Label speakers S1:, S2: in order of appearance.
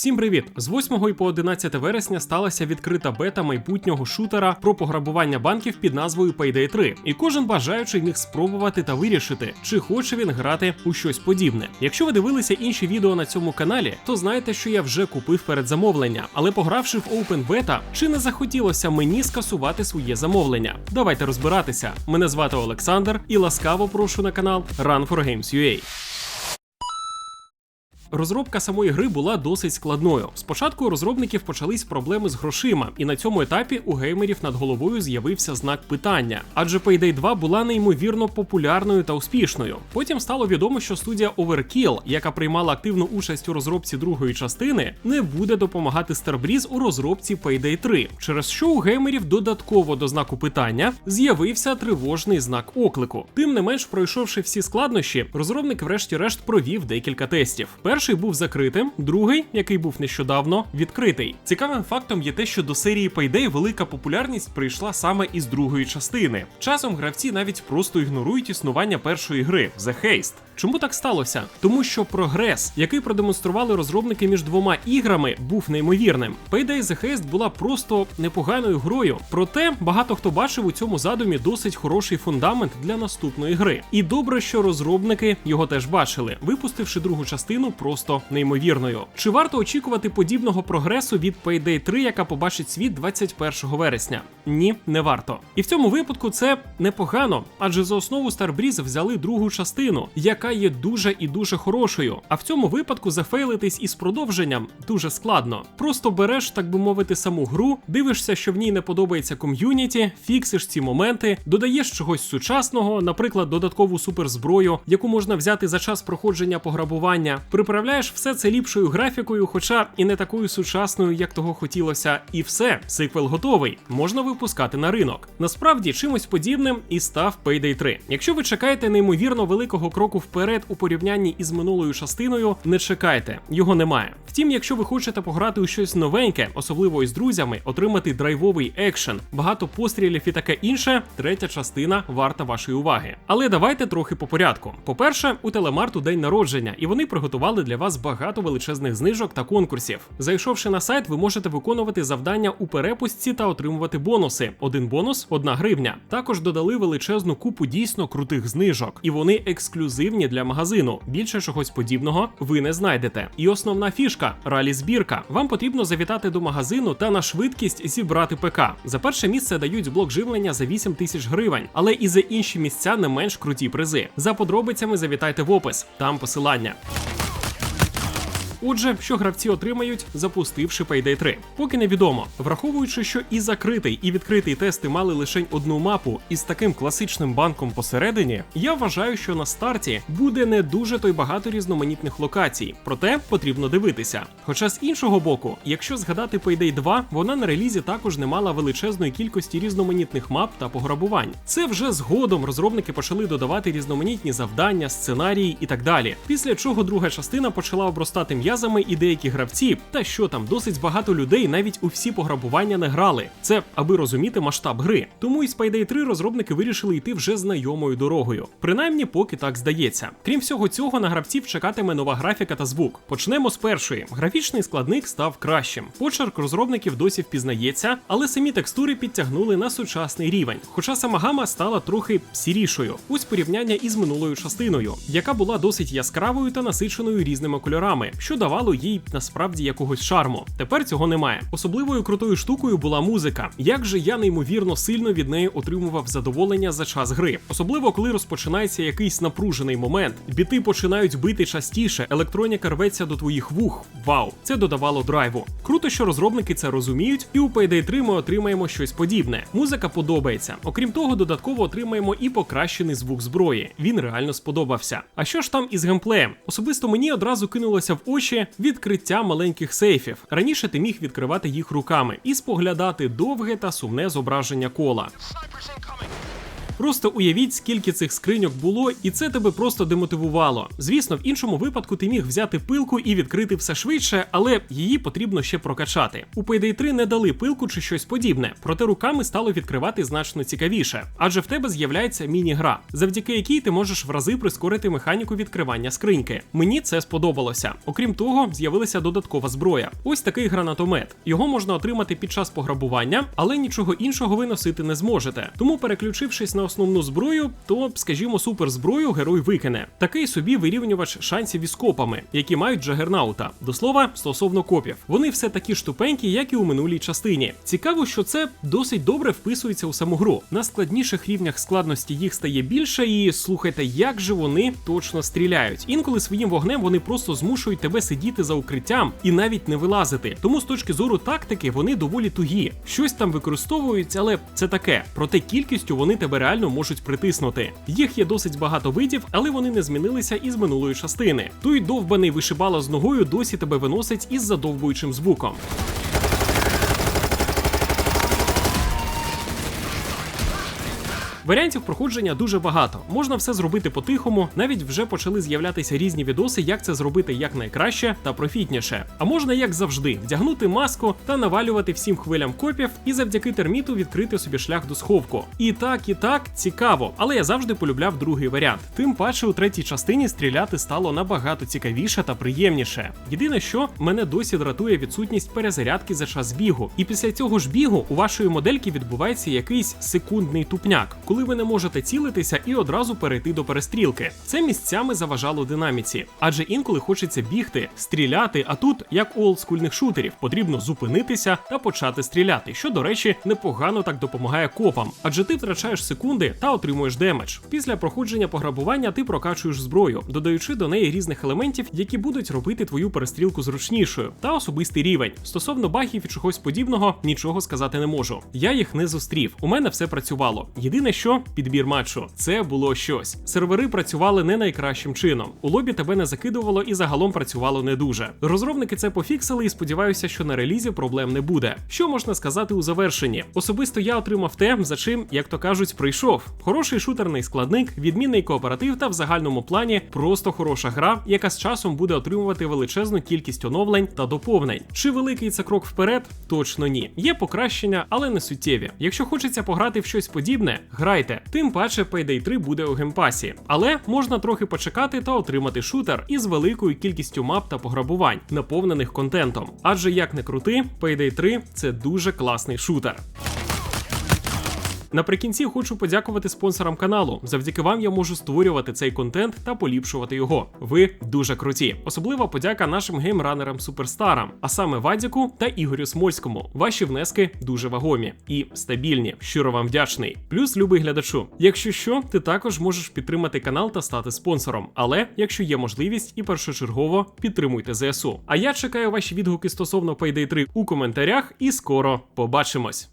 S1: Всім привіт! З 8 по 11 вересня сталася відкрита бета майбутнього шутера про пограбування банків під назвою Payday 3. І кожен бажаючий міг спробувати та вирішити, чи хоче він грати у щось подібне. Якщо ви дивилися інші відео на цьому каналі, то знаєте, що я вже купив передзамовлення, але погравши в Open Beta, чи не захотілося мені скасувати своє замовлення? Давайте розбиратися. Мене звати Олександр і ласкаво прошу на канал Run for Games UA. Розробка самої гри була досить складною. Спочатку у розробників почались проблеми з грошима, і на цьому етапі у геймерів над головою з'явився знак питання. Адже Payday 2 була неймовірно популярною та успішною. Потім стало відомо, що студія Overkill, яка приймала активну участь у розробці другої частини, не буде допомагати Starbreeze у розробці Payday 3, через що у геймерів додатково до знаку питання з'явився тривожний знак оклику. Тим не менш, пройшовши всі складнощі, розробник врешті-решт провів декілька тестів. Перший був закритим, другий, який був нещодавно, відкритий. Цікавим фактом є те, що до серії Payday велика популярність прийшла саме із другої частини. Часом гравці навіть просто ігнорують існування першої гри The Haste. Чому так сталося? Тому що прогрес, який продемонстрували розробники між двома іграми, був неймовірним. Payday The Haste була просто непоганою грою. Проте багато хто бачив у цьому задумі досить хороший фундамент для наступної гри. І добре, що розробники його теж бачили, випустивши другу частину просто неймовірною. Чи варто очікувати подібного прогресу від Payday 3, яка побачить світ 21 вересня? Ні, не варто. І в цьому випадку це непогано, адже за основу Starbreeze взяли другу частину, яка є дуже і дуже хорошою. А в цьому випадку зафейлитись із продовженням дуже складно. Просто береш, так би мовити, саму гру, дивишся, що в ній не подобається ком'юніті, фіксиш ці моменти, додаєш чогось сучасного, наприклад, додаткову суперзброю, яку можна взяти за час проходження пограбування. Приправляєш все це ліпшою графікою, хоча і не такою сучасною, як того хотілося, і все, сиквел готовий. Можна випускати на ринок. Насправді, чимось подібним і став Payday 3. Якщо ви чекаєте неймовірно великого кроку вперед у порівнянні із минулою частиною, не чекайте, його немає. Втім, якщо ви хочете пограти у щось новеньке, особливо із друзями, отримати драйвовий екшен, багато пострілів і таке інше, третя частина варта вашої уваги. Але давайте трохи по порядку. По-перше, у телемарту день народження, і вони приготували для вас багато величезних знижок та конкурсів. Зайшовши на сайт, ви можете виконувати завдання у перепустці та отримувати бонуси. Один бонус одна гривня. Також додали величезну купу дійсно крутих знижок, і вони ексклюзивні для магазину. Більше чогось подібного ви не знайдете. І основна фішка ралі збірка. Вам потрібно завітати до магазину та на швидкість зібрати ПК. За перше місце дають блок живлення за 8 тисяч гривень, але і за інші місця не менш круті призи. За подробицями завітайте в опис, там посилання. Отже, що гравці отримають, запустивши Payday 3? Поки невідомо. Враховуючи, що і закритий, і відкритий тести мали лише одну мапу із таким класичним банком посередині, я вважаю, що на старті буде не дуже то й багато різноманітних локацій, проте потрібно дивитися. Хоча з іншого боку, якщо згадати Payday 2, вона на релізі також не мала величезної кількості різноманітних мап та пограбувань. Це вже згодом розробники почали додавати різноманітні завдання, сценарії і так далі. Після чого друга частина почала обростати м'язами і деякі гравці, та що там досить багато людей навіть у всі пограбування не грали. Це аби розуміти масштаб гри. Тому із Payday 3 розробники вирішили йти вже знайомою дорогою. Принаймні, поки так здається. Крім всього цього, на гравців чекатиме нова графіка та звук. Почнемо з першої. Графічний складник став кращим. Почерк розробників досі впізнається, але самі текстури підтягнули на сучасний рівень. Хоча сама гама стала трохи сірішою. Ось порівняння із минулою частиною, яка була досить яскравою та насиченою різними кольорами, що давало їй насправді якогось шарму. Тепер цього немає. Особливою крутою штукою була музика. Як же я неймовірно сильно від неї отримував задоволення за час гри, особливо коли розпочинається якийсь напружений момент, біти починають бити частіше, електроніка рветься до твоїх вух. Вау, це додавало драйву. Круто, що розробники це розуміють, і у Payday 3 ми отримаємо щось подібне. Музика подобається. Окрім того, додатково отримаємо і покращений звук зброї. Він реально сподобався. А що ж там із геймплеєм? Особисто мені одразу кинулося в очі відкриття маленьких сейфів. Раніше ти міг відкривати їх руками і споглядати довге та сумне зображення кола. Просто уявіть, скільки цих скриньок було, і це тебе просто демотивувало. Звісно, в іншому випадку ти міг взяти пилку і відкрити все швидше, але її потрібно ще прокачати. У Payday 3 не дали пилку чи щось подібне, проте руками стало відкривати значно цікавіше, адже в тебе з'являється міні-гра, завдяки якій ти можеш в рази прискорити механіку відкривання скриньки. Мені це сподобалося. Окрім того, з'явилася додаткова зброя. Ось такий гранатомет. Його можна отримати під час пограбування, але нічого іншого ви носити не зможете. Тому, переключившись на основну зброю, то, скажімо, суперзброю герой викине. Такий собі вирівнювач шансів із копами, які мають джагернаута. До слова, стосовно копів. Вони все такі ж тупенькі, як і у минулій частині. Цікаво, що це досить добре вписується у саму гру. На складніших рівнях складності їх стає більше, і слухайте, як же вони точно стріляють. Інколи своїм вогнем вони просто змушують тебе сидіти за укриттям і навіть не вилазити. Тому з точки зору тактики вони доволі тугі. Щось там використовують, але це таке. Проте кількістю вони тебе реально можуть притиснути. Їх є досить багато видів, але вони не змінилися із минулої частини. Той довбаний вишибала з ногою досі тебе виносить із задовбуючим звуком. Варіантів проходження дуже багато. Можна все зробити по-тихому, навіть вже почали з'являтися різні відоси, як це зробити як найкраще та профітніше. А можна, як завжди, вдягнути маску та навалювати всім хвилям копів і завдяки терміту відкрити собі шлях до сховку. І так, і так цікаво, але я завжди полюбляв другий варіант. Тим паче у третій частині стріляти стало набагато цікавіше та приємніше. Єдине, що мене досі дратує відсутність перезарядки за час бігу. І після цього ж бігу у вашої модельки відбувається якийсь секундний тупняк, коли ви не можете цілитися і одразу перейти до перестрілки. Це місцями заважало динаміці, адже інколи хочеться бігти, стріляти. А тут, як у олдскульних шутерів, потрібно зупинитися та почати стріляти, що, до речі, непогано так допомагає копам, адже ти втрачаєш секунди та отримуєш демедж. Після проходження пограбування ти прокачуєш зброю, додаючи до неї різних елементів, які будуть робити твою перестрілку зручнішою, та особистий рівень. Стосовно багів і чогось подібного, нічого сказати не можу. Я їх не зустрів. У мене все працювало. Єдине, що підбір матчу це було щось. Сервери працювали не найкращим чином. У лобі тебе не закидувало і загалом працювало не дуже. Розробники це пофіксили і сподіваюся, що на релізі проблем не буде. Що можна сказати у завершенні? Особисто я отримав те, за чим, як то кажуть, прийшов. Хороший шутерний складник, відмінний кооператив та в загальному плані просто хороша гра, яка з часом буде отримувати величезну кількість оновлень та доповнень. Чи великий це крок вперед? Точно ні. Є покращення, але не суттєві. Якщо хочеться пограти в щось подібне, грайте. Тим паче Payday 3 буде у геймпасі. Але можна трохи почекати та отримати шутер із великою кількістю мап та пограбувань, наповнених контентом. Адже як не крути, Payday 3 це дуже класний шутер. Наприкінці хочу подякувати спонсорам каналу. Завдяки вам я можу створювати цей контент та поліпшувати його. Ви дуже круті. Особлива подяка нашим геймранерам суперстарам, а саме Вадіку та Ігорю Смольському. Ваші внески дуже вагомі і стабільні. Щиро вам вдячний. Плюс любий глядачу. Якщо що, ти також можеш підтримати канал та стати спонсором. Але якщо є можливість і першочергово підтримуйте ЗСУ. А я чекаю ваші відгуки стосовно Payday 3 у коментарях і скоро побачимось.